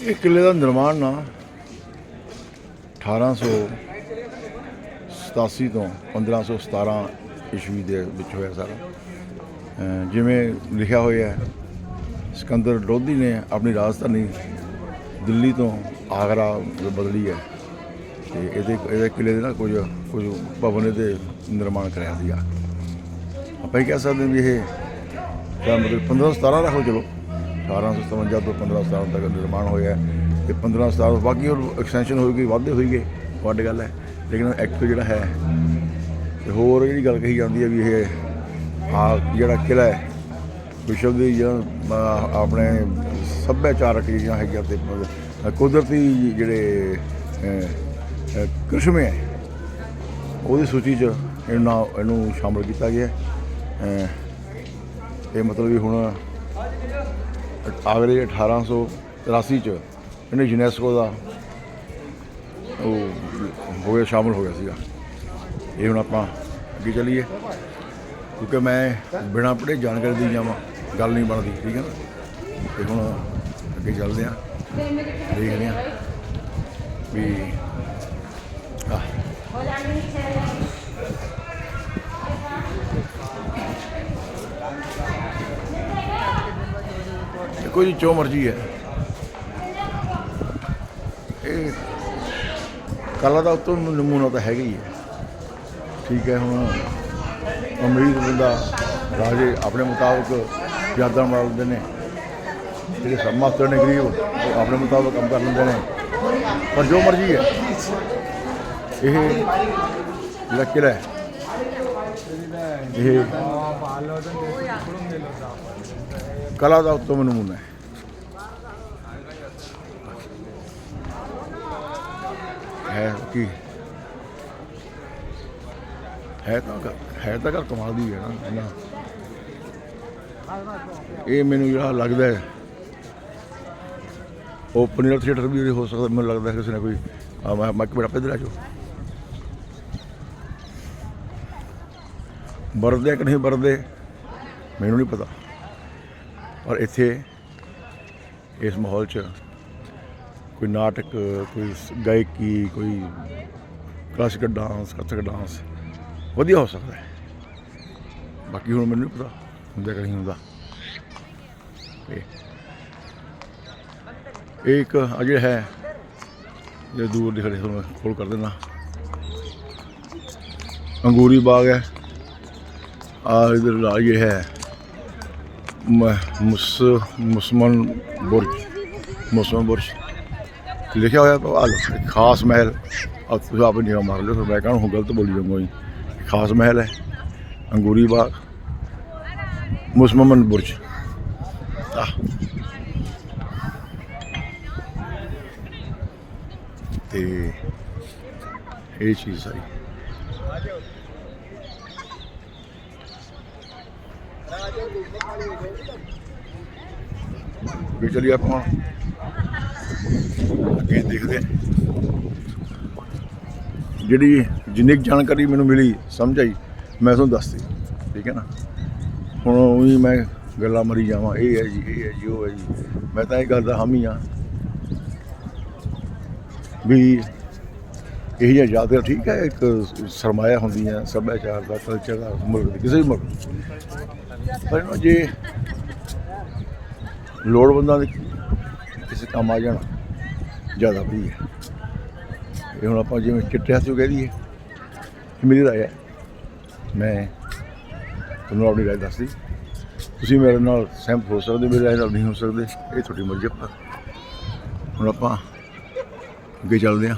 ਇਹ ਕਿਲੇ ਦਾ ਨਿਰਮਾਣ ਨਾ 1887 ਤੋਂ 1517 ਈਸਵੀ ਦੇ ਵਿੱਚ ਹੋਇਆ ਸਾਰਾ। ਜਿਵੇਂ ਲਿਖਿਆ ਹੋਇਆ ਹੈ, ਸਿਕੰਦਰ ਲੋਧੀ ਨੇ ਆਪਣੀ ਰਾਜਧਾਨੀ ਦਿੱਲੀ ਤੋਂ ਆਗਰਾ ਜੋ ਬਦਲੀ ਹੈ, ਤੇ ਇਹਦੇ ਇਹਦੇ ਕਿਲੇ ਦੇ ਨਾਲ ਕੁਝ ਕੁਝ ਭਵਨ ਦੇ ਨਿਰਮਾਣ ਕਰਿਆ ਸੀਗਾ। ਆਪਾਂ ਇਹ ਕਹਿ ਸਕਦੇ ਵੀ ਇਹ ਤਾਂ ਮਤਲਬ 1517 ਰੱਖੋ ਚਲੋ। 1857 ਤੋਂ 1517 ਤੱਕ ਨਿਰਮਾਣ ਹੋਇਆ ਹੈ ਤੇ 1517 ਬਾਕੀ ਉਹ ਐਕਸਟੈਂਸ਼ਨ ਹੋਏਗੀ ਵਾਧੇ ਹੋਈਗੇ ਵੱਡ ਗੱਲ ਹੈ। ਲੇਕਿਨ ਐਕਟ ਜਿਹੜਾ ਹੈ ਤੇ ਹੋਰ ਜਿਹੜੀ ਗੱਲ ਕਹੀ ਜਾਂਦੀ ਹੈ ਵੀ ਇਹ ਆ ਜਿਹੜਾ ਕਿਲਾ ਹੈ ਵਿਸ਼ਵ ਦੀ ਜਾਂ ਅਹ, ਆਪਣੇ ਸੱਭਿਆਚਾਰਕ ਚੀਜ਼ਾਂ ਹੈਗੀਆਂ ਤੇ ਕੁਦਰਤੀ ਜਿਹੜੇ ਅਹ, ਕ੍ਰਿਸ਼ਮੇ ਹੈ ਉਹਦੀ ਸੂਚੀ 'ਚ ਇਹਨੂੰ ਨਾ- ਇਹਨੂੰ ਸ਼ਾਮਲ ਕੀਤਾ ਗਿਆ ਇਹ ਮਤਲਬ ਵੀ ਹੁਣ ਆਗਰੇ 1883 ਚ ਇਹਨੇ ਯੂਨੈਸਕੋ ਦਾ ਉਹ ਹੋ ਗਿਆ, ਸ਼ਾਮਲ ਹੋ ਗਿਆ ਸੀਗਾ। ਇਹ ਹੁਣ ਆਪਾਂ ਅੱਗੇ ਚੱਲੀਏ, ਕਿਉਂਕਿ ਮੈਂ ਬਿਨਾਂ ਪੜ੍ਹੇ ਜਾਣਕਾਰੀ ਦੀ ਜਾਵਾਂ, ਗੱਲ ਨਹੀਂ ਬਣਦੀ, ਠੀਕ ਹੈ ਨਾ? ਤੇ ਹੁਣ ਅੱਗੇ ਚੱਲਦੇ ਹਾਂ, ਦੇਖਦੇ ਹਾਂ ਵੀ, ਆਹ। ਦੇਖੋ ਜੀ, ਜੋ ਮਰਜ਼ੀ ਹੈ। ਇਹ ਕਲਾ ਦਾ ਉਤੋਂ ਨਮੂਨਾ ਤਾਂ ਹੈਗਾ ਹੀ ਹੈ। ਠੀਕ ਹੈ, ਹੁਣ ਅਮੀਰ ਬੰਦਾ ਰਾਜੇ ਆਪਣੇ ਮੁਤਾਬਕ ਯਾਦਾਂ ਮਾਰ ਲੈਂਦੇ ਨੇ। ਜਿਹੜੇ ਸਮਾਸਤਰ ਨੇ ਗਰੀਬ, ਉਹ ਆਪਣੇ ਮੁਤਾਬਕ ਕੰਮ ਕਰ ਲੈਂਦੇ ਨੇ। ਪਰ ਜੋ ਮਰਜ਼ੀ ਹੈ, ਇਹ ਜਿਹੜਾ ਕਿਲਾ ਹੈ। ਇਹ ਕਲਾ ਦਾ ਉੱਤਮ ਨਮੂਨਾ ਹੈ। ਹੈ ਕੀ? ਹੈ ਤਾਂ ਗ- ਹੈ ਤਾਂ ਗੱਲ ਕਮਾਲ ਦੀ ਹੈ ਨਾ ਇਹਨਾਂ ਇਹ ਮੈਨੂੰ ਜਿਹੜਾ ਲੱਗਦਾ ਹੈ, ਉਹ ਪਨੀਰ ਥੀਏਟਰ ਵੀ ਹੋ ਸਕਦਾ, ਮੈਨੂੰ ਲੱਗਦਾ ਕਿਸੇ ਨੇ ਕੋਈ ਮੈਂ ਮੈਂ ਕਿਹੜਾ ਪੈਦਲ ਆ ਜਾਓ। ਵਰਦੇ ਕਿ ਨਹੀਂ ਵਰਦੇ, ਮੈਨੂੰ ਨਹੀਂ ਪਤਾ। ਪਰ ਇੱਥੇ ਇਸ ਮਾਹੌਲ 'ਚ ਕੋਈ ਨਾਟਕ, ਕੋਈ ਗਾਇਕੀ, ਕੋਈ ਕਲਾਸਿਕਲ ਡਾਂਸ, ਕਥਕ ਡਾਂਸ ਵਧੀਆ ਹੋ ਸਕਦਾ ਹੈ। ਬਾਕੀ ਹੁਣ ਮੈਨੂੰ ਨਹੀਂ ਪਤਾ, ਹੁੰਦਾ ਕਿ ਨਹੀਂ ਹੁੰਦਾ। ਇਹ ਇਹ ਇੱਕ ਅਜੇ ਹੈ, ਜੇ ਦੂਰ ਦਿਖ ਰਿਹਾ ਤੁਹਾਨੂੰ ਖੋਲ ਕਰ ਦੇਣਾ। ਅੰਗੂਰੀ ਬਾਗ ਹੈ। ਆ ਇਧਰ ਲਾ ਹੈ। ਮੁਸਲਮਾਨ ਬੁਰਜ ਮੁਸਲਮਾਨ ਬੁਰਜ ਲਿਖਿਆ ਹੋਇਆ ਆ ਲੋ ਖਾਸ ਮਹਿਲ। ਆ ਤੁਸੀਂ ਆਪ ਨਿਗਾਹ ਮਾਰ ਲਿਓ, ਫਿਰ ਮੈਂ ਕਹਾਂ ਹੁਣ ਗਲਤ ਬੋਲੀ ਜਾਊਂਗਾ ਜੀ। ਖਾਸ ਮਹਿਲ ਹੈ, ਅੰਗੂਰੀ ਬਾਗ, ਮੁਸਲਮਾਨ ਬੁਰਜ। ਆਹ। ਤੇ ਇਹ ਚੀਜ਼ ਸਾਰੀ। ਵੀ ਚਲੀ ਆਪਾਂ ਅੱਗੇ ਦੇਖਦੇ ਜਿਹੜੀ ਜਿੰਨੀ ਕੁ ਜਾਣਕਾਰੀ ਮੈਨੂੰ ਮਿਲੀ, ਸਮਝ ਆਈ, ਮੈਂ ਤੁਹਾਨੂੰ ਦੱਸਦੀ ਠੀਕ ਹੈ ਨਾ? ਹੁਣ ਉਹੀ ਮੈਂ ਗੱਲਾਂ ਮਰੀ ਜਾਵਾਂ, ਇਹ ਹੈ ਜੀ, ਇਹ ਹੈ ਜੀ, ਉਹ ਹੈ ਜੀ। ਮੈਂ ਤਾਂ ਇਹ ਗੱਲ ਦਾ ਹਾਮੀ ਆ ਵੀ ਇਹ ਜਿਹੀਆਂ ਯਾਦ ਠੀਕ ਹੈ, ਇੱਕ ਸਰਮਾਇਆ ਹੁੰਦੀਆਂ, ਸੱਭਿਆਚਾਰ ਦਾ ਕਲਚਰ ਦਾ, ਮੁਲਕ ਦੀ, ਕਿਸੇ ਵੀ ਮੁਲਕ ਦੀ। ਪਰ ਨਾ ਜੇ ਲੋੜਵੰਦਾਂ ਦੇ ਕਿਸੇ ਕੰਮ ਆ ਜਾਣਾ, ਜ਼ਿਆਦਾ ਵਧੀਆ ਇਹ ਹੁਣ ਆਪਾਂ ਜਿਵੇਂ ਚਿੱਟੇ ਹੱਥੋਂ ਕਹਿ ਦਈਏ ਇਹ ਮੇਰੀ ਰਾਏ ਹੈ। ਮੈਂ ਤੁਹਾਨੂੰ ਆਪਣੀ ਰਾਏ ਦੱਸਦੀ। ਤੁਸੀਂ ਮੇਰੇ ਨਾਲ ਸਹਿਮਤ ਹੋ ਸਕਦੇ, ਮੇਰੇ ਰਾਏ ਨਾਲ ਨਹੀਂ ਹੋ ਸਕਦੇ, ਇਹ ਤੁਹਾਡੀ ਮਰਜ਼ੀ ਹੈ। ਹੁਣ ਆਪਾਂ ਅੱਗੇ ਚੱਲਦੇ ਹਾਂ।